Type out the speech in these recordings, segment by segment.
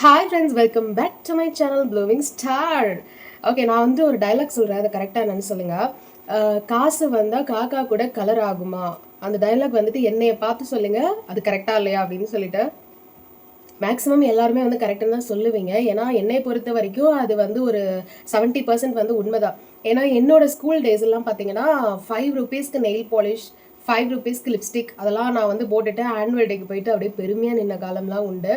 Hi friends welcome back to my channel blue wing star okay நான் வந்து ஒரு dialogue சொல்கிறேன் அதை கரெக்டாக என்னன்னு சொல்லுங்கள் காசு வந்தால் காக்கா கூட கலர் ஆகுமா? அந்த டைலாக் வந்துட்டு என்னையை பார்த்து சொல்லுங்கள் அது கரெக்டாக இல்லையா அப்படின்னு சொல்லிட்டு. மேக்ஸிமம் எல்லாருமே வந்து கரெக்டாக தான் சொல்லுவீங்க. ஏன்னா என்னை பொறுத்த வரைக்கும் அது வந்து ஒரு செவன்ட்டி பர்சன்ட் வந்து உண்மைதான். ஏன்னா என்னோட ஸ்கூல் டேஸ் எல்லாம் பார்த்தீங்கன்னா ஃபைவ் ருபீஸ்க்கு நெயில் பாலிஷ் ஃபைவ் ருபீஸ்க்கு லிப்ஸ்டிக் அதெல்லாம் நான் வந்து போட்டுட்டு ஆனுவல் டேக்கு போயிட்டு அப்படியே பெருமையாக நின்ன காலம்லாம் உண்டு.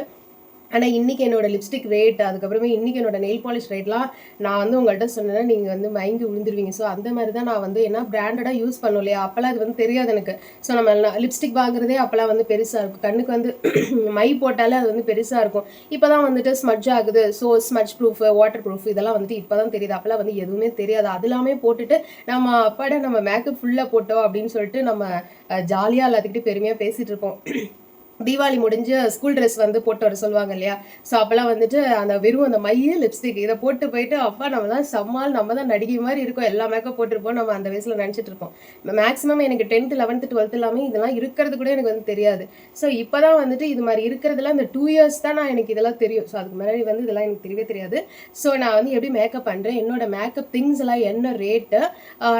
ஆனால் இன்றைக்கி என்னோடய லிப்ஸ்டிக் ரேட் அதுக்கப்புறமே இன்றைக்கி என்னோட நெயில் பாலிஷ் ரேட்லாம் நான் வந்து உங்கள்கிட்ட சொன்னேன்னா நீங்கள் வந்து மயங்கி விழுந்துருவீங்க ஸோ அந்த மாதிரி தான் நான் வந்து என்ன பிராண்டடாக யூஸ் பண்ணும் இல்லையா? அப்போல்லாம் அது வந்து தெரியாது எனக்கு. ஸோ நம்ம லிப்ஸ்டிக் வாங்குறதே அப்போல்லாம் வந்து பெருசாக இருக்கும். கண்ணுக்கு வந்து மை போட்டாலே அது வந்து பெருசாக இருக்கும். இப்போ தான் வந்துட்டு ஸ்மட்ஜ் ஆகுது. So smudge proof waterproof இதெல்லாம் வந்துட்டு இப்போ தான் தெரியுது. அப்போல்லாம் வந்து எதுவுமே தெரியாது. அது எல்லாமே போட்டுட்டு நம்ம அப்பாட நம்ம மேக்கப் ஃபுல்லாக போட்டோம் அப்படின்னு சொல்லிட்டு நம்ம ஜாலியாக எல்லாத்துக்கிட்டே பெருமையாக பேசிகிட்டு இருப்போம். தீபாவளி முடிஞ்சு ஸ்கூல் ட்ரெஸ் வந்து போட்டு வர சொல்லுவாங்க இல்லையா? ஸோ அப்போல்லாம் வந்துட்டு அந்த வெறும் அந்த மைய லிப்ஸ்டிக் இதை போட்டு போயிட்டு அப்பா நம்ம தான் சம்மால் நம்ம தான் நடிகை மாதிரி இருக்கோம். எல்லா மேக்கப் போட்டிருப்போம் நம்ம அந்த வயசில் நினச்சிட்டு இருப்போம். மேக்ஸிமம் எனக்கு டென்த்து லெவன்த்து டுவெல்த் எல்லாமே இதெல்லாம் இருக்கிறது கூட எனக்கு வந்து தெரியாது. ஸோ இப்போ தான் வந்துட்டு இது மாதிரி இருக்கிறதுல இந்த டூ இயர்ஸ் தான் நான் எனக்கு இதெல்லாம் தெரியும். ஸோ அதுக்கு முன்னாடி வந்து இதெல்லாம் எனக்கு தெரியவே தெரியாது. ஸோ நான் வந்து எப்படி மேக்கப் பண்ணுறேன் என்னோட மேக்கப் திங்ஸ் எல்லாம் என்ன ரேட்டு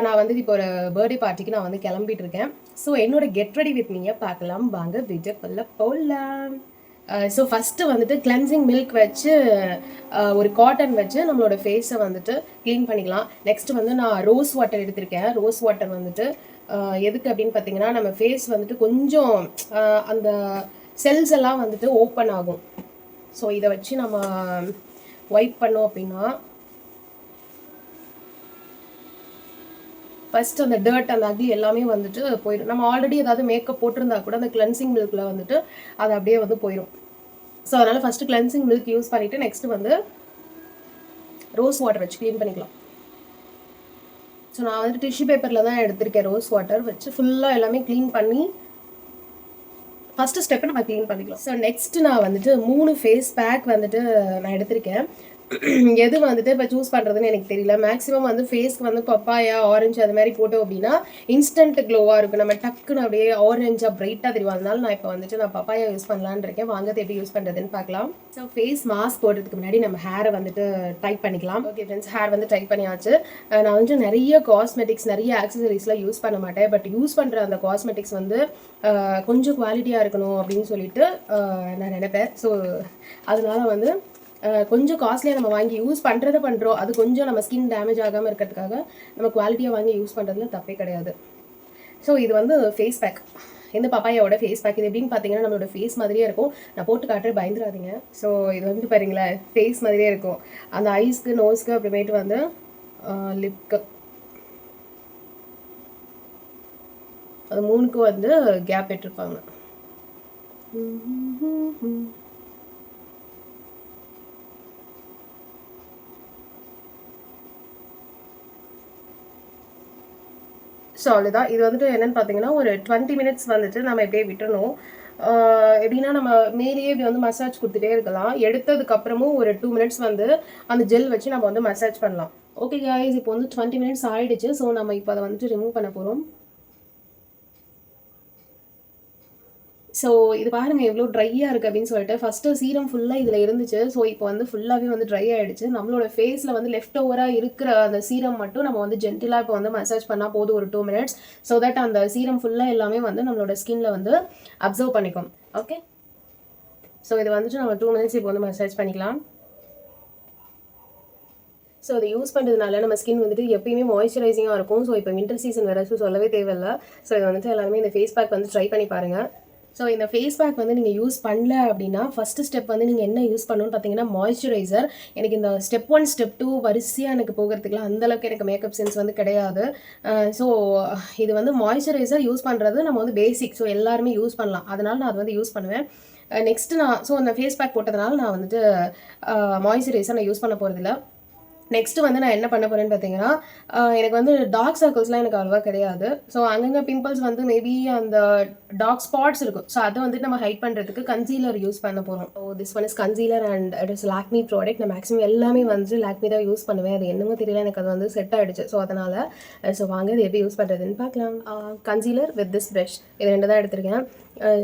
நான் வந்து இப்போ ஒரு பர்த்டே பார்ட்டிக்கு நான் வந்து கிளம்பிட்டு இருக்கேன். ஸோ என்னோட கெட் ரெடி வித் நீங்கள் பார்க்கலாம். வாங்க வீடியோக்குள்ள போகலாம் ஸோ ஃபஸ்ட்டு வந்துட்டு கிளென்சிங் மில்க் வச்சு uh, ஒரு காட்டன் வச்சு நம்மளோட ஃபேஸை வந்துட்டு க்ளீன் பண்ணிக்கலாம். நெக்ஸ்ட் வந்து நான் ரோஸ் வாட்டர் எடுத்திருக்கேன். ரோஸ் வாட்டர் வந்துட்டு uh, எதுக்கு அப்படின்னு பார்த்தீங்கன்னா நம்ம ஃபேஸ் வந்துட்டு கொஞ்சம் uh, அந்த செல்ஸ் எல்லாம் வந்துட்டு ஓப்பன் ஆகும். ஸோ இதை வச்சு நம்ம ஒயிட் பண்ணோம் அப்படின்னா ஃபஸ்ட்டு அந்த டர்ட் அந்த அக்லி எல்லாமே வந்துட்டு போயிடும். நம்ம ஆல்ரெடி ஏதாவது மேக்கப் போட்டிருந்தா கூட அந்த கிளென்சிங் மில்கில் வந்துட்டு அது அப்படியே வந்து போயிடும். ஸோ அதனால் ஃபஸ்ட்டு கிளென்சிங் மில்க் யூஸ் பண்ணிவிட்டு நெக்ஸ்ட் வந்து ரோஸ் வாட்டர் வச்சு க்ளீன் பண்ணிக்கலாம். ஸோ நான் வந்து டிஷ்யூ பேப்பரில் தான் எடுத்திருக்கேன் ரோஸ் வாட்டர் வச்சு ஃபுல்லாக எல்லாமே க்ளீன் பண்ணி ஃபஸ்ட்டு ஸ்டெப்பை நம்ம க்ளீன் பண்ணிக்கலாம். ஸோ நெக்ஸ்ட் நான் வந்துட்டு மூணு ஃபேஸ் பேக் வந்துட்டு நான் எடுத்திருக்கேன். எது வந்துட்டு இப்போ சூஸ் பண்ணுறதுன்னு எனக்கு தெரியல. மேக்ஸிமம் வந்து ஃபேஸ்க்கு வந்து பப்பாயா ஆரஞ்சு அது மாதிரி போட்டோம் அப்படின்னா இன்ஸ்டன்ட் க்ளோவாக இருக்கும். நம்ம டக்குன்னு அப்படியே ஆரஞ்சாக பிரைட்டாக தெரியும். அதனால நான் இப்போ வந்துட்டு நான் பப்பாயா யூஸ் பண்ணலான்னு இருக்கேன். வாங்கறது எப்படி யூஸ் பண்ணுறதுன்னு பார்க்கலாம். ஸோ ஃபேஸ் மாஸ்க் போடுறதுக்கு முன்னாடி நம்ம ஹேரை வந்துட்டு டைப் பண்ணிக்கலாம். ஓகே ஃப்ரெண்ட்ஸ் ஹேர் வந்து டைப் பண்ணியாச்சு. நான் வந்து நிறைய காஸ்மெட்டிக்ஸ் நிறைய ஆக்சசரிஸ்லாம் யூஸ் பண்ண மாட்டேன். பட் யூஸ் பண்ணுற அந்த காஸ்மெட்டிக்ஸ் வந்து கொஞ்சம் குவாலிட்டியாக இருக்கணும் அப்படின்னு சொல்லிட்டு நான் நினைப்பேன். ஸோ அதனால வந்து கொஞ்சம் காஸ்ட்லியாக நம்ம வாங்கி யூஸ் பண்ணுறத பண்ணுறோம் அது கொஞ்சம் நம்ம ஸ்கின் டேமேஜ் ஆகாமல் இருக்கிறதுக்காக நம்ம குவாலிட்டியாக வாங்கி யூஸ் பண்ணுறதுல தப்பே கிடையாது. ஸோ இது வந்து ஃபேஸ் பேக் இந்த பப்பாயோட ஃபேஸ் பேக் இது எப்படின்னு பார்த்தீங்கன்னா நம்மளோட ஃபேஸ் மாதிரியே இருக்கும். நான் போட்டு காட்டுற பயந்துடாதீங்க. ஸோ இது வந்து பாருங்களேன் ஃபேஸ் மாதிரியே இருக்கும். அந்த ஐஸ்க்கு நோஸ்க்கு அப்புறமேட்டு வந்து லிப்க்கு அது மூணுக்கும் வந்து கேப் விட்டுருப்பாங்க ஸோ அவ்வளோதான் இது வந்துட்டு என்னென்னு பார்த்தீங்கன்னா ஒரு டுவெண்ட்டி மினிட்ஸ் வந்துட்டு நம்ம எப்படியே விட்டுணும் எப்படின்னா நம்ம மேலேயே இப்படி வந்து மசாஜ் கொடுத்துட்டே இருக்கலாம். எடுத்ததுக்கப்புறமும் ஒரு டூ மினிட்ஸ் வந்து அந்த ஜெல் வச்சு நம்ம வந்து மசாஜ் பண்ணலாம். ஓகே காய்ஸ் இப்போ வந்து டுவெண்ட்டி மினிட்ஸ் ஆகிடுச்சு ஸோ நம்ம இப்போ அதை வந்துட்டு ரிமூவ் பண்ண போகிறோம் ஸோ இது பாருங்கள் எவ்வளோ ட்ரையாக இருக்குது அப்படின்னு சொல்லிட்டு ஃபஸ்ட்டு சீரம் ஃபுல்லாக இதில் இருந்துச்சு. ஸோ இப்போ வந்து ஃபுல்லாகவே வந்து ட்ரை ஆகிடுச்சு நம்மளோட ஃபேஸில் வந்து லெஃப்ட் ஓவராக இருக்கிற அந்த சீரம் மட்டும் நம்ம வந்து ஜென்டிலாக இப்போ வந்து மசாஜ் பண்ணால் போதும் ஒரு டூ மினிட்ஸ் ஸோ தட் அந்த சீரம் ஃபுல்லாக எல்லாமே வந்து நம்மளோட ஸ்கின்ல வந்து அப்சர்வ் பண்ணிக்கும். ஓகே ஸோ இது வந்துட்டு நம்ம டூ மினிட்ஸ் இப்போ வந்து மசாஜ் பண்ணிக்கலாம். ஸோ அதை யூஸ் பண்ணுறதுனால நம்ம ஸ்கின் வந்துட்டு எப்பயுமே மாய்ஸ்சரைசிங்காக இருக்கும். ஸோ இப்போ வின்டர் சீசன் வேறு ஸோ சொல்லவே தேவையில்ல. ஸோ இது வந்துட்டு எல்லாருமே இந்த ஃபேஸ் பேக் வந்து ட்ரை பண்ணி பாருங்கள் ஸோ இந்த ஃபேஸ் பேக் வந்து நீங்கள் யூஸ் பண்ணல அப்படின்னா ஃபஸ்ட்டு ஸ்டெப் வந்து நீங்கள் என்ன யூஸ் பண்ணணும்னு பார்த்தீங்கன்னா மாய்ஸ்சரைசர் எனக்கு இந்த ஸ்டெப் ஒன் ஸ்டெப் டூ வரிசையாக எனக்கு போகிறதுக்குலாம் அந்தளவுக்கு எனக்கு மேக்கப் சென்ஸ் வந்து கிடையாது. ஸோ இது வந்து மாய்ஸ்சரைசர் யூஸ் பண்ணுறது நம்ம வந்து பேசிக் ஸோ எல்லாருமே யூஸ் பண்ணலாம். அதனால் நான் அதை வந்து யூஸ் பண்ணுவேன். நெக்ஸ்ட்டு நான் ஸோ அந்த ஃபேஸ் பேக் போட்டதுனால நான் வந்துட்டு மாய்ஸ்சரைசர் நான் யூஸ் பண்ண போகிறதில்ல நெக்ஸ்ட் வந்து நான் என்ன பண்ண போறேன்னு பார்த்தீங்கன்னா எனக்கு வந்து டார்க் சர்க்கிள்ஸ்லாம் எனக்கு அவ்வளோவா கிடையாது. ஸோ அங்கங்கே பிம்பிள்ஸ் வந்து மேபி அந்த டார்க் ஸ்பாட்ஸ் இருக்கும். ஸோ அதை வந்துட்டு நம்ம ஹைட் பண்ணுறதுக்கு கன்சீலர் யூஸ் பண்ண போகிறோம் ஓ this one is concealer and it is Lakme product நான் மேக்ஸிமம் எல்லாமே வந்து லாக்மி தான் யூஸ் பண்ணுவேன். அது என்னமோ தெரியல எனக்கு அது வந்து செட் ஆகிடுச்சு ஸோ அதனால் ஸோ வாங்க இது எப்படி யூஸ் பண்ணுறதுன்னு பார்க்கலாம். கன்சீலர் வித் திஸ் ப்ரஷ் இது ரெண்டு தான் எடுத்திருக்கேன்.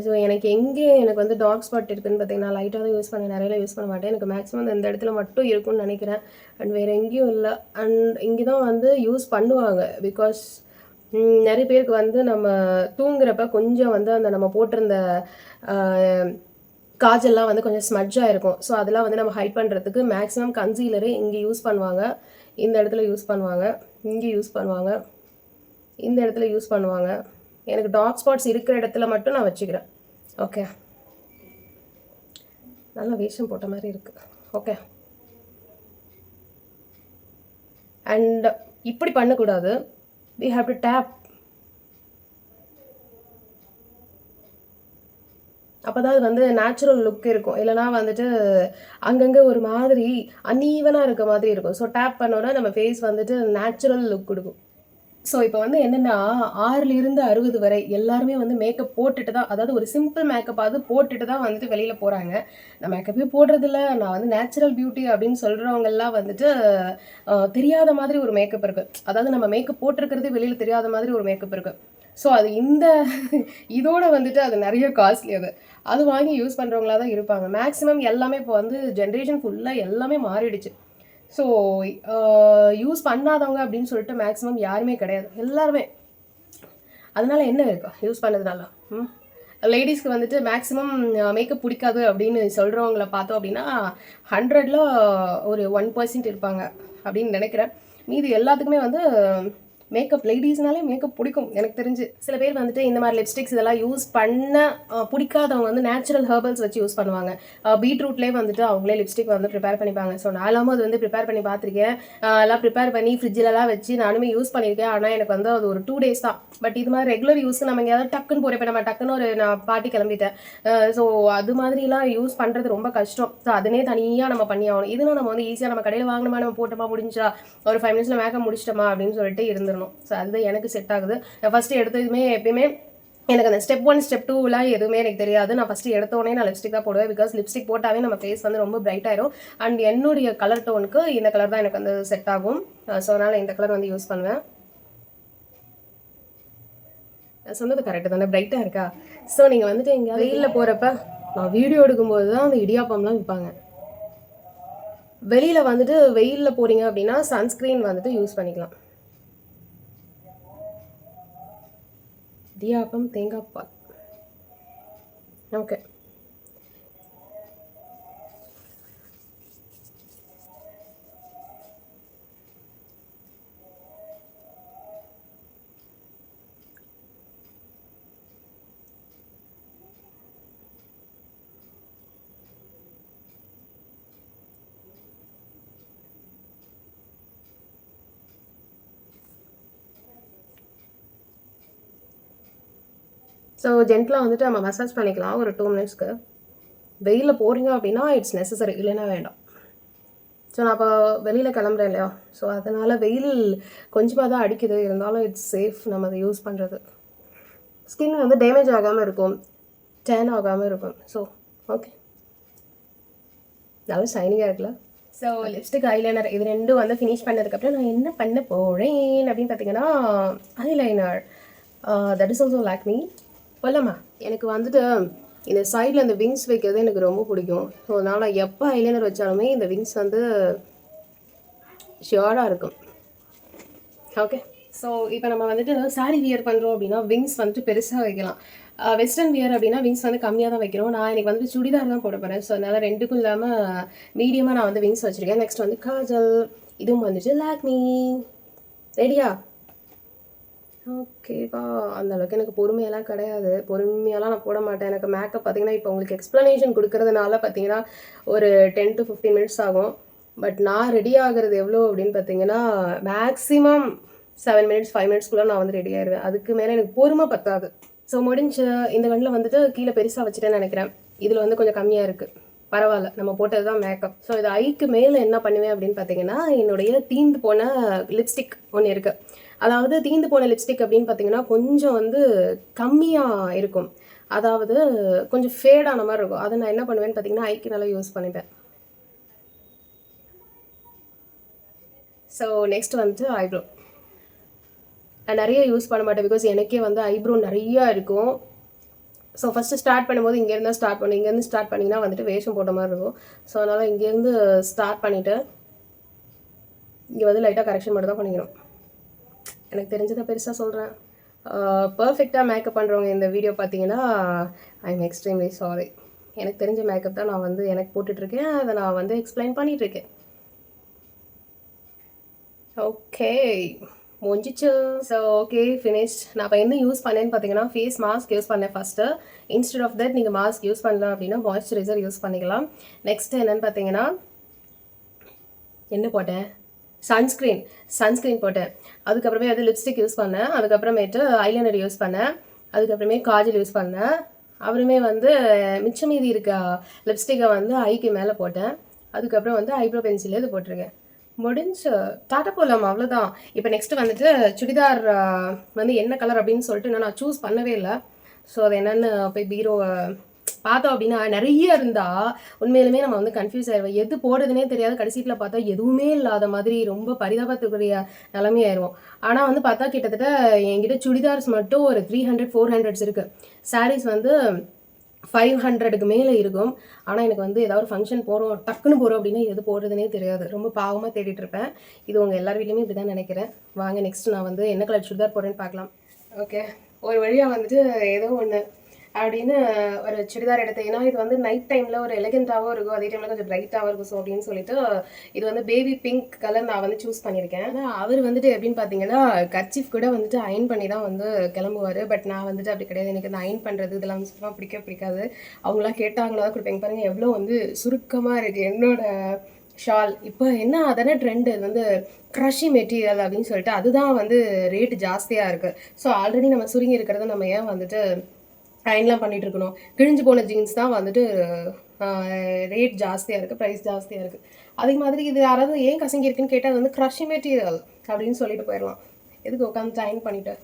ஸோ எனக்கு எங்கே எனக்கு வந்து டார்க் ஸ்பாட் இருக்குன்னு பார்த்தீங்கன்னா லைட்டாக தான் யூஸ் பண்ண நிறைய யூஸ் பண்ண மாட்டேன். எனக்கு மேக்ஸிமம் இந்த இடத்துல மட்டும் இருக்கும்னு நினைக்கிறேன். அண்ட் வேறு எங்கேயும் இல்லை. அண்ட் இங்கே தான் வந்து யூஸ் பண்ணுவாங்க. பிகாஸ் நிறைய பேருக்கு வந்து நம்ம தூங்குறப்ப கொஞ்சம் வந்து அந்த நம்ம போட்டிருந்த காஜெல்லாம் வந்து கொஞ்சம் ஸ்மட்ஜாக இருக்கும் ஸோ அதெல்லாம் வந்து நம்ம ஹைட் பண்ணுறதுக்கு மேக்ஸிமம் கன்சீலரே இங்கே யூஸ் பண்ணுவாங்க. இந்த இடத்துல யூஸ் பண்ணுவாங்க. இங்கே யூஸ் பண்ணுவாங்க. இந்த இடத்துல யூஸ் பண்ணுவாங்க. எனக்கு டார்க் ஸ்பாட்ஸ் இருக்கிற இடத்துல மட்டும் நான் வச்சுக்கிறேன். ஓகே நல்லா வேஷம் போட்ட மாதிரி இருக்குது ஓகே அண்ட் இப்படி பண்ணக்கூடாது. வி ஹாவ் டு டேப் அப்போ தான் அது வந்து நேச்சுரல் லுக் இருக்கும். இல்லைனா வந்துட்டு அங்கங்கே ஒரு மாதிரி அன்ஈவனாக இருக்க மாதிரி இருக்கும். ஸோ டேப் பண்ணோன்னா நம்ம ஃபேஸ் வந்துட்டு நேச்சுரல் லுக் கொடுக்கும். ஸோ இப்போ வந்து என்னென்னா ஆறிலிருந்து அறுபது வரை எல்லாருமே வந்து மேக்கப் போட்டுட்டு தான் அதாவது ஒரு சிம்பிள் மேக்கப்பாவது போட்டுட்டு தான் வந்துட்டு வெளியில் போகிறாங்க நான் மேக்கப்பே போடுறதில்ல. நான் வந்து நேச்சுரல் பியூட்டி அப்படின்னு சொல்கிறவங்கெல்லாம் வந்துட்டு தெரியாத மாதிரி ஒரு மேக்கப் இருக்குது அதாவது நம்ம மேக்கப் போட்டிருக்கிறது வெளியில் தெரியாத மாதிரி ஒரு மேக்கப் இருக்குது ஸோ அது இந்த இதோட வந்துட்டு அது நிறைய காஸ்ட்லி அது. அது வாங்கி யூஸ் பண்ணுறவங்களா தான் இருப்பாங்க. மேக்ஸிமம் எல்லாமே இப்போ வந்து ஜென்ரேஷன் ஃபுல்லாக எல்லாமே மாறிடுச்சு. ஸோ யூஸ் uh, பண்ணாதவங்க அப்படின்னு சொல்லிட்டு மேக்ஸிமம் யாருமே கிடையாது. எல்லாருமே. அதனால என்ன இருக்கும் யூஸ் பண்ணதுனால. ம்? லேடிஸ்க்கு வந்துட்டு மேக்ஸிமம் மேக்கப் uh, பிடிக்காது அப்படின்னு சொல்கிறவங்கள பார்த்தோம் அப்படின்னா ஹண்ட்ரடில் ஒரு ஒன் பர்சன்ட் இருப்பாங்க அப்படின்னு நினைக்கிறேன். மீதி எல்லாத்துக்குமே வந்து மேக்கப் லேடிஸ்னாலே மேக்கப் பிடிக்கும் எனக்கு தெரிஞ்சு. சில பேர் வந்துட்டு இந்த மாதிரி லிப்ஸ்டிக்ஸ் இதெல்லாம் யூஸ் பண்ண பிடிக்காதவங்க வந்து நேச்சுரல் ஹெர்பல்ஸ் வச்சு யூஸ் பண்ணுவாங்க. பீட்ரூட்லேயே வந்துட்டு அவங்களே லிப்ஸ்டிக் வந்து ப்ரிப்பேர் பண்ணிப்பாங்க. ஸோ நானும் அது வந்து ப்ரிப்பேர் பண்ணி பார்த்துருக்கேன். எல்லாம் ப்ரிப்பேர் பண்ணி ஃப்ரிட்ஜிலலாம் வச்சு நானுமே யூஸ் பண்ணியிருக்கேன். ஆனால் எனக்கு வந்து அது ஒரு டூ டேஸ் தான். பட் இது மாதிரி ரெகுலர் யூஸ்க்கு நம்ம எங்கேயாவது டக்குன்னு போகிறப்ப நம்ம டக்குன்னு ஒரு நான் பாட்டி கிளம்பிட்டேன். ஸோ அது மாதிரிலாம் யூஸ் பண்ணுறது ரொம்ப கஷ்டம். ஸோ அதனே தனியாக நம்ம பண்ணி ஆகணும். இதுனா நம்ம வந்து ஈஸியாக நம்ம கடையில் வாங்கினோமா நம்ம போட்டோமா முடிஞ்சா ஒரு ஃபைவ் மினிட்ஸில் மேக்கப் முடிச்சிட்டோமா அப்படின்னு சொல்லிட்டு இருந்துடணும் ஸோ அதுதான் எனக்கு செட் ஆகுது. நான் ஃபஸ்ட்டு எடுத்ததுமே எப்பயுமே எனக்கு அந்த ஸ்டெப் ஒன் ஸ்டெப் டூலாம் எதுவுமே எனக்கு தெரியாது. நான் ஃபஸ்ட்டு எடுத்தோடனே நான் லிப்ஸ்டிக் தான் போடுவேன் பிகாஸ் லிப்ஸ்டிக் போட்டாவே நம்ம ஃபேஸ் வந்து ரொம்ப பிரைட் ஆயிரும். அண்ட் என்னுடைய கலர் டோனுக்கு இந்த கலர் தான் எனக்கு வந்து செட் ஆகும். Uh, ஸோ அதனால் இந்த கலர் வந்து யூஸ் பண்ணுவேன். சொன்னது கரெக்டு தானே? பிரைட்டாக இருக்கா? ஸோ நீங்கள் வந்துட்டு எங்கேயாவது வெயிலில் போகிறப்ப நான் வீடியோ எடுக்கும்போது தான் அந்த இடியாப்பம்லாம் விற்பாங்க வெளியில் வந்துட்டு வெயிலில் போகிறீங்க அப்படின்னா சன்ஸ்க்ரீன் வந்துட்டு யூஸ் பண்ணிக்கலாம். இடியாப்பம் தேங்காய் பால். ஓகே ஸோ ஜென்டலாக வந்துட்டு நம்ம மசாஜ் பண்ணிக்கலாம். ஒரு டூ மினிட்ஸ்க்கு வெயிலில் போகிறீங்க அப்படின்னா இட்ஸ் நெசசரி இல்லைன்னா வேண்டாம். ஸோ நான் இப்போ வெளியில் கிளம்புறேன் இல்லையா? ஸோ அதனால் வெயில் கொஞ்சமாக தான் அடிக்குது. இருந்தாலும் இட்ஸ் சேஃப் நம்ம அதை யூஸ் பண்ணுறது ஸ்கின் வந்து டேமேஜ் ஆகாமல் இருக்கும். டேன் ஆகாமல் இருக்கும். ஸோ ஓகே நல்லா ஷைனிங்காக இருக்குல்ல? ஸோ லிப்ஸ்டிக் ஐலைனர் இது ரெண்டும் வந்து ஃபினிஷ் பண்ணதுக்கப்புறம் நான் என்ன பண்ண போகிறேன் அப்படின்னு பார்த்தீங்கன்னா eyeliner that is also Lakme போலாமா எனக்கு வந்துட்டு இந்த சைடில் இந்த விங்ஸ் வைக்கிறது எனக்கு ரொம்ப பிடிக்கும். ஸோ அதனால் எப்போ ஐலைனர் வச்சாலுமே இந்த விங்ஸ் வந்து ஷியோராக இருக்கும். ஓகே ஸோ இப்போ நம்ம வந்துட்டு சாரீ வியர் பண்ணுறோம் அப்படின்னா விங்ஸ் வந்துட்டு பெருசாக வைக்கலாம். வெஸ்டர்ன் வியர் அப்படின்னா விங்ஸ் வந்து கம்மியாக தான் வைக்கிறோம். நான் எனக்கு வந்து சுடிதார் தான் போட போகிறேன் ஸோ அதனால் ரெண்டுக்கும் இல்லாமல் மீடியமாக நான் வந்து விங்ஸ் வச்சுருக்கேன். நெக்ஸ்ட் வந்து காஜல் இதுவும் வந்துட்டு லாக்மி. ரெடியா ஓகேவா அந்த அளவுக்கு எனக்கு பொறுமையெல்லாம் கிடையாது. பொறுமையெல்லாம் நான் போட மாட்டேன். எனக்கு மேக்கப் பார்த்தீங்கன்னா இப்போ உங்களுக்கு எக்ஸ்ப்ளனேஷன் கொடுக்கறதுனால பார்த்தீங்கன்னா ஒரு டென் டு ஃபிஃப்டீன் மினிட்ஸ் ஆகும். பட் நான் ரெடி ஆகிறது எவ்வளோ அப்படின்னு பார்த்தீங்கன்னா மேக்ஸிமம் செவன் மினிட்ஸ் ஃபைவ் மினிட்ஸ்க்குள்ளே நான் வந்து ரெடி ஆயிடுவேன் அதுக்கு மேலே எனக்கு பொறுமை பத்தாது. ஸோ முடிஞ்ச இந்த கண்ணில் வந்துட்டு கீழே பெருசாக வச்சுட்டேன்னு நினைக்கிறேன். இதில் வந்து கொஞ்சம் கம்மியாக இருக்குது பரவாயில்ல. நம்ம போட்டது தான் மேக்கப் ஸோ இது ஐக்கு மேலே என்ன பண்ணுவேன் அப்படின்னு பார்த்தீங்கன்னா என்னுடைய தீந்து போன லிப்ஸ்டிக் ஒன்று இருக்குது அதாவது தீந்து போன லிப்ஸ்டிக் அப்படின்னு பார்த்தீங்கன்னா கொஞ்சம் வந்து கம்மியாக இருக்கும். அதாவது கொஞ்சம் ஃபேடான மாதிரி இருக்கும். அதை நான் என்ன பண்ணுவேன்னு பார்த்தீங்கன்னா ஐக்கு நல்லா யூஸ் பண்ணிப்பேன். ஸோ நெக்ஸ்ட் வந்துட்டு ஐப்ரோ நான் நிறைய யூஸ் பண்ண மாட்டேன் பிகாஸ் எனக்கே வந்து ஐப்ரோ நிறையா இருக்கும். ஸோ ஃபஸ்ட்டு ஸ்டார்ட் பண்ணும்போது இங்கேருந்து ஸ்டார்ட் பண்ணி இங்கேருந்து ஸ்டார்ட் பண்ணிங்கன்னா வந்துட்டு வேஷம் போட்ட மாதிரி இருக்கும். ஸோ அதனால் இங்கேருந்து ஸ்டார்ட் பண்ணிவிட்டு இங்கே வந்து லைட்டாக கரெக்ஷன் மட்டும் தான் பண்ணிக்கணும். எனக்கு தெரிஞ்சதை பெருசாக சொல்கிறேன் பர்ஃபெக்டாக மேக்கப் பண்ணுறவங்க இந்த வீடியோ பார்த்தீங்கன்னா ஐ எம் எக்ஸ்ட்ரீம்லி சாரி எனக்கு தெரிஞ்ச மேக்கப் தான் நான் வந்து எனக்கு போட்டுட்ருக்கேன். அதை நான் வந்து எக்ஸ்பிளைன் பண்ணிகிட்ருக்கேன் ஓகே முடிஞ்சிச்சு ஸோ ஓகே ஃபினிஷ் நான் இப்போ என்ன யூஸ் பண்ணேன்னு பார்த்தீங்கன்னா ஃபேஸ் மாஸ்க் யூஸ் பண்ணேன் ஃபஸ்ட்டு இன்ஸ்டெட் ஆஃப் தட் நீங்கள் மாஸ்க் யூஸ் பண்ணலாம் அப்படின்னா மாய்ஸ்சரைசர் யூஸ் பண்ணிக்கலாம். நெக்ஸ்ட்டு என்னென்னு பார்த்தீங்கன்னா என்ன போட்டேன்? சன்ஸ்க்ரீன் சன்ஸ்க்ரீன் போட்டேன். அதுக்கப்புறமே வந்து லிப்ஸ்டிக் யூஸ் பண்ணேன். அதுக்கப்புறமேட்டு ஐலைனர் யூஸ் பண்ணேன். அதுக்கப்புறமே காஜல் யூஸ் பண்ணேன். அப்புறமே வந்து மிச்சம் மீதி இருக்க லிப்ஸ்டிக்கை வந்து ஐக்கு மேலே போட்டேன். அதுக்கப்புறம் வந்து ஐப்ரோ பென்சில் இது போட்டிருக்கேன். முடிஞ்சு. டாட்டா போகலாம் அவ்வளோதான் இப்போ நெக்ஸ்ட்டு வந்துட்டு சுடிதார் வந்து என்ன கலர் அப்படின்னு சொல்லிட்டு இன்னும் நான் சூஸ் பண்ணவே இல்லை. ஸோ அது என்னென்னு போய் பீரோவை பார்த்தோம் அப்படின்னா நிறைய இருந்தால் உண்மையிலுமே நம்ம வந்து கன்ஃபியூஸ் ஆயிடுவோம் எது போடுறதுனே தெரியாது கடைசியில் பார்த்தா எதுவுமே இல்லாத மாதிரி ரொம்ப பரிதாபத்துக்குரிய நிலைமையாயிருவோம். ஆனால் வந்து பார்த்தா கிட்டத்தட்ட என்கிட்ட சுடிதார்ஸ் மட்டும் ஒரு த்ரீ ஹண்ட்ரட் ஃபோர் ஹண்ட்ரட்ஸ் இருக்குது சாரீஸ் வந்து ஃபைவ் ஹண்ட்ரடுக்கு மேலே இருக்கும். ஆனால் எனக்கு வந்து ஏதாவது ஒரு ஃபங்க்ஷன் போகிறோம் டக்குன்னு போகிறோம் அப்படின்னா எது போடுறதுனே தெரியாது. ரொம்ப பாவமாக தேடிட்டு இருப்பேன். இது உங்கள் எல்லார் வீட்லேயுமே இப்படி தான் நினைக்கிறேன். வாங்க நெக்ஸ்ட் நான் வந்து என்ன கலர் சுடிதார் போடுறேன்னு பார்க்கலாம். ஓகே ஒரு வழியாக வந்துட்டு ஏதோ ஒன்று அப்படின்னு ஒரு சுடிதார் எடுத்தேன். ஏன்னா இது வந்து நைட் டைமில் ஒரு எலகெண்ட்டாகவும் இருக்கும். அதே டைமில் கொஞ்சம் பிரைட்டாகவும் இருக்கும். ஸோ அப்படின்னு சொல்லிட்டு இது வந்து பேபி பிங்க் கலர் நான் வந்து சூஸ் பண்ணியிருக்கேன். ஆனால் அவர் வந்துட்டு எப்படின்னு பார்த்தீங்கன்னா கர்ச்சீஃப் கூட வந்துட்டு அயன் பண்ணி தான் வந்து கிளம்புவார். பட் நான் வந்துட்டு அப்படி கிடையாது. எனக்கு இந்த அயன் பண்ணுறது இதெல்லாம் சுத்தமாக பிடிக்க பிடிக்காது. அவங்களாம் கேட்டாங்களா தான் கொடுப்பேங்க பாருங்கள் எவ்வளோ வந்து சுருக்கமாக இருக்குது என்னோட ஷால் இப்போ என்ன அதானே ட்ரெண்டு இது வந்து க்ரஷி மெட்டீரியல் அப்படின்னு சொல்லிட்டு அதுதான் வந்து ரேட் ஜாஸ்தியாக இருக்குது ஸோ ஆல்ரெடி நம்ம சுருங்கி இருக்கிறத நம்ம ஏன் வந்துட்டு டைன்லாம் பண்ணிகிட்டு இருக்கணும் கிழிஞ்சு போன ஜீன்ஸ் தான் வந்துட்டு ரேட் ஜாஸ்தியாக இருக்குது ப்ரைஸ் ஜாஸ்தியாக இருக்குது அதே மாதிரி இது யாராவது ஏன் கசங்கி இருக்குன்னு கேட்டால் அது வந்து க்ரஷ் மெட்டீரியல் அப்படின்னு சொல்லிட்டு போயிடலாம். எதுக்கு உட்காந்து அயன் பண்ணிவிட்டு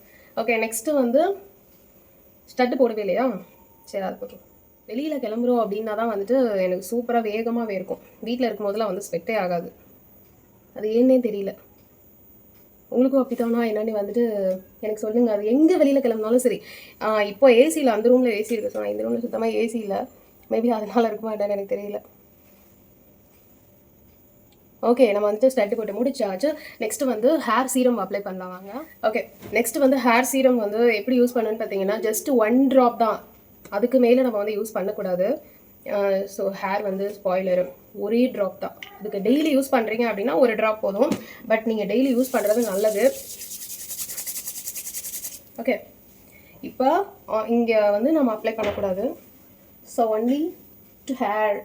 ஓகே நெக்ஸ்ட்டு வந்து ஸ்டட்டு போடவே இல்லையா? சரி அது போட்டோம் வெளியில் கிளம்புறோம் அப்படின்னா தான் வந்துட்டு எனக்கு சூப்பராக வேகமாகவே இருக்கும் வீட்டில் இருக்கும் போதெல்லாம் வந்து ஸ்வெட்டே ஆகாது. அது ஏன்னே தெரியல. உங்களுக்கும் அப்படித்தானா? என்னன்னு வந்துட்டு எனக்கு சொல்லுங்க. அது எங்கே வெளியில் கிளம்புனாலும் சரி. இப்போ இப்போ ஏசியில் அந்த ரூமில் ஏசி இருக்க. சொன்னால் இந்த ரூமில் சுத்தமாக ஏசி இல்லை. மேபி அதனால் இருக்குமா என்னன்னு எனக்கு தெரியல. ஓகே நம்ம வந்துட்டு ஸ்டட்டு போட்டு முடிச்சாச்சு. நெக்ஸ்ட் வந்து ஹேர் சீரம் அப்ளை பண்ணலாம் வாங்க. ஓகே நெக்ஸ்ட் வந்து ஹேர் சீரம் வந்து எப்படி யூஸ் பண்ணுன்னு பார்த்தீங்கன்னா ஜஸ்ட் ஒன் ட்ராப் தான். அதுக்கு மேலே நம்ம வந்து யூஸ் பண்ணக்கூடாது. ஸோ ஹேர் வந்து ஸ்பாயிலரும் ஒரே ட்ராப் தான். இதுக்கு டெய்லி யூஸ் பண்ணுறீங்க அப்படின்னா ஒரு ட்ராப் போதும். பட் நீங்கள் டெய்லி யூஸ் பண்ணுறது நல்லது. ஓகே இப்போ இங்கே வந்து நம்ம அப்ளை பண்ணக்கூடாது. ஸோ ஒன்லி டு ஹேர்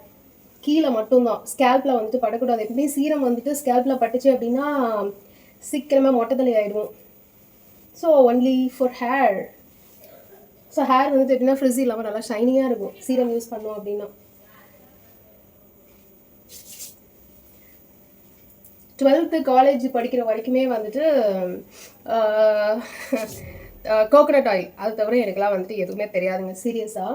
கீழே மட்டும்தான். ஸ்கேல்பில் வந்துட்டு படக்கூடாது. எப்பவுமே சீரம் வந்துட்டு ஸ்கேல்பில் பட்டுச்சு அப்படின்னா சீக்கிரமாக மொட்டத்தலை ஆகிடும் so only for hair so hair வந்துட்டு எப்படின்னா ஃப்ரிஸ் இல்லாமல் நல்லா ஷைனிங்காக இருக்கும். சீரம் யூஸ் பண்ணோம் அப்படின்னா. டுவெல்த்து காலேஜ் படிக்கிற வரைக்குமே வந்துட்டு கோகனட் ஆயில் அது தவிர எனக்குலாம் வந்துட்டு எதுவுமே தெரியாதுங்க சீரியஸாக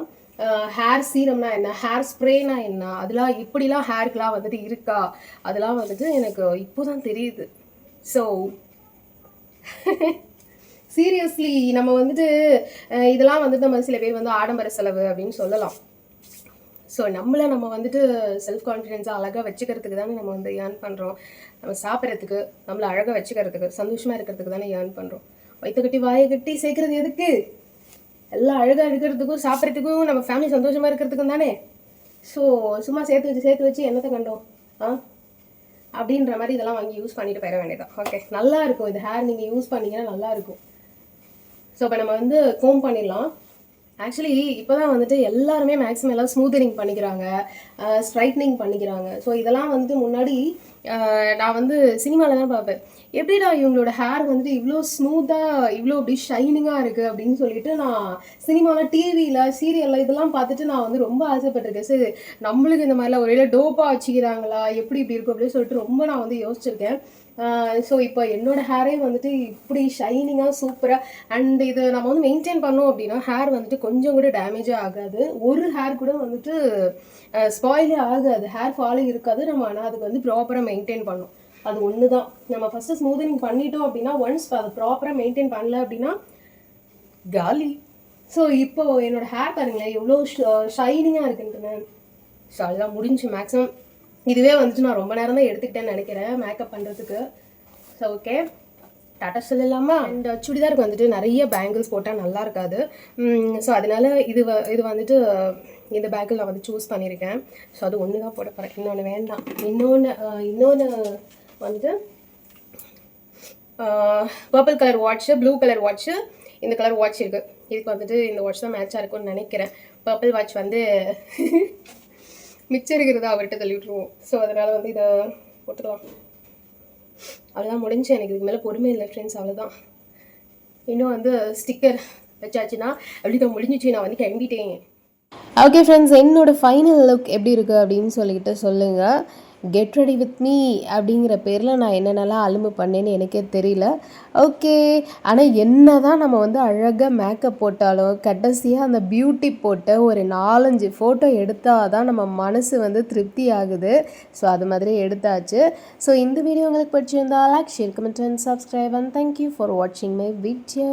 ஹேர் சீரம்னா என்ன? ஹேர் ஸ்ப்ரேனா என்ன? அதெல்லாம் இப்படிலாம் ஹேருக்குலாம் வந்துட்டு இருக்கா? அதெல்லாம் வந்துட்டு எனக்கு இப்போ தான் தெரியுது. ஸோ சீரியஸ்லி நம்ம வந்துட்டு இதெல்லாம் வந்துட்டு நம்ம சில பேர் வந்து ஆடம்பர செலவு அப்படின்னு சொல்லலாம். ஸோ நம்மளை நம்ம வந்துட்டு செல்ஃப் கான்ஃபிடென்ஸாக அழகாக வச்சுக்கிறதுக்கு தானே நம்ம வந்து ஏர்ன் பண்ணுறோம் நம்ம சாப்பிட்றதுக்கு நம்மளை அழகாக வச்சுக்கிறதுக்கு சந்தோஷமாக இருக்கிறதுக்கு தானே ஏர்ன் பண்ணுறோம் வயிற்று கட்டி வாயை கட்டி சேர்க்கறது எதுக்கு? எல்லாம் அழகாக இருக்கிறதுக்கும் சாப்பிட்றதுக்கும் நம்ம ஃபேமிலி சந்தோஷமாக இருக்கிறதுக்கும் தானே? ஸோ சும்மா சேர்த்து வச்சு சேர்த்து வச்சு என்னத்தை கண்டோம்? ஆ? அப்படின்ற மாதிரி இதெல்லாம் வாங்கி யூஸ் பண்ணிட்டு போயிட வேண்டியதான் ஓகே நல்லா இருக்கும். இது ஹேர் நீங்கள் யூஸ் பண்ணீங்கன்னா நல்லா இருக்கும். ஸோ இப்போ நம்ம வந்து கோம் பண்ணிடலாம். ஆக்சுவலி இப்போ தான் வந்துட்டு எல்லாருமே மேக்ஸிமம் எல்லாம் ஸ்மூத்தனிங் பண்ணிக்கிறாங்க ஸ்ட்ரைட்னிங் பண்ணிக்கிறாங்க. ஸோ இதெல்லாம் வந்து முன்னாடி நான் வந்து சினிமாவில் தான் பார்ப்பேன். எப்படிடா இவங்களோட ஹேர் வந்துட்டு இவ்வளோ ஸ்மூத்தாக இவ்வளோ அப்படி ஷைனிங்காக இருக்குது அப்படின்னு சொல்லிட்டு நான் சினிமாவில் டிவியில் சீரியலில் இதெல்லாம் பார்த்துட்டு நான் வந்து ரொம்ப ஆசைப்பட்டிருக்கேன். சரி நம்மளுக்கு இந்த மாதிரிலாம் ஒரே டோப்பாக வச்சுக்கிறாங்களா? எப்படி இப்படி இருக்கும் அப்படின்னு சொல்லிட்டு ரொம்ப நான் வந்து யோசிச்சிருக்கேன். ஸோ இப்போ என்னோட ஹேரே வந்துட்டு இப்படி ஷைனிங்காக சூப்பராக அண்ட் இது நம்ம வந்து மெயின்டைன் பண்ணோம் அப்படின்னா ஹேர் வந்துட்டு கொஞ்சம் கூட டேமேஜே ஆகாது. ஒரு ஹேர் கூட வந்துட்டு ஸ்பாயிலே ஆகாது. ஹேர் ஃபாலே இருக்காது. நம்ம ஆனால் அதுக்கு வந்து ப்ராப்பராக மெயின்டைன் பண்ணோம். அது ஒன்று தான் நம்ம ஃபஸ்ட்டு ஸ்மூதனிங் பண்ணிட்டோம் அப்படின்னா ஒன்ஸ் அதை ப்ராப்பராக மெயின்டைன் பண்ணல அப்படின்னா காலி. ஸோ இப்போ என்னோடய ஹேர் பாருங்களேன் எவ்வளோ ஷைனிங்காக இருக்குன்ட்டு ஸோ அதெல்லாம் முடிஞ்சு மேக்ஸிமம் இதுவே வந்துட்டு நான் ரொம்ப நேரம் தான் எடுத்துக்கிட்டேன்னு நினைக்கிறேன் மேக்கப் பண்ணுறதுக்கு ஸோ ஓகே டாட்டா சொல்லலாமா அண்ட் சுடிதாருக்கு வந்துட்டு நிறைய பேங்கிள்ஸ் போட்டால் நல்லா இருக்காது. ஸோ அதனால இது வ- இது வந்துட்டு இந்த பேங்கிள் நான் வந்து சூஸ் பண்ணியிருக்கேன். ஸோ அது ஒன்று தான் போட போகிறேன் இன்னொன்று வேண்டாம். இன்னொன்று இன்னொன்று வந்துட்டு purple colour watch blue colour watch இந்த கலர் வாட்ச் இருக்குது இதுக்கு வந்துட்டு இந்த வாட்ச் தான் மேட்சாக இருக்கும்னு நினைக்கிறேன். பர்பிள் வாட்ச் வந்து மிச்சம் இருக்கிறத அவர்கிட்ட தள்ளி விட்டுருவோம் ஸோ அதனால் வந்து இதை போட்டுக்கலாம். அவ்வளோதான் முடிஞ்சு. எனக்கு இதுக்கு மேலே பொறுமை இல்லை ஃப்ரெண்ட்ஸ் அவ்வளோதான் இன்னும் வந்து ஸ்டிக்கர் வச்சாச்சுன்னா அப்படி முடிஞ்சிச்சு. நான் வந்து கிளம்பிட்டேன். ஓகே ஃப்ரெண்ட்ஸ் என்னோட ஃபைனல் லுக் எப்படி இருக்குது அப்படின்னு சொல்லிக்கிட்டு சொல்லுங்கள் கெட் ரெடி வித் மீ அப்படிங்கிற பேரில் நான் என்னென்னலாம் அலும்பு பண்ணேன்னு எனக்கே தெரியல. ஓகே. ஆனால் என்ன தான் நம்ம வந்து அழகாக மேக்கப் போட்டாலும் கடைசியாக அந்த பியூட்டி போட்ட ஒரு நாலஞ்சு ஃபோட்டோ எடுத்தால் தான் நம்ம மனசு வந்து திருப்தி ஆகுது. ஸோ அது மாதிரி எடுத்தாச்சு. ஸோ இந்த வீடியோ உங்களுக்கு பிடிச்சிருந்தா like share comment and subscribe and thank you for வாட்சிங் மை வீடியோ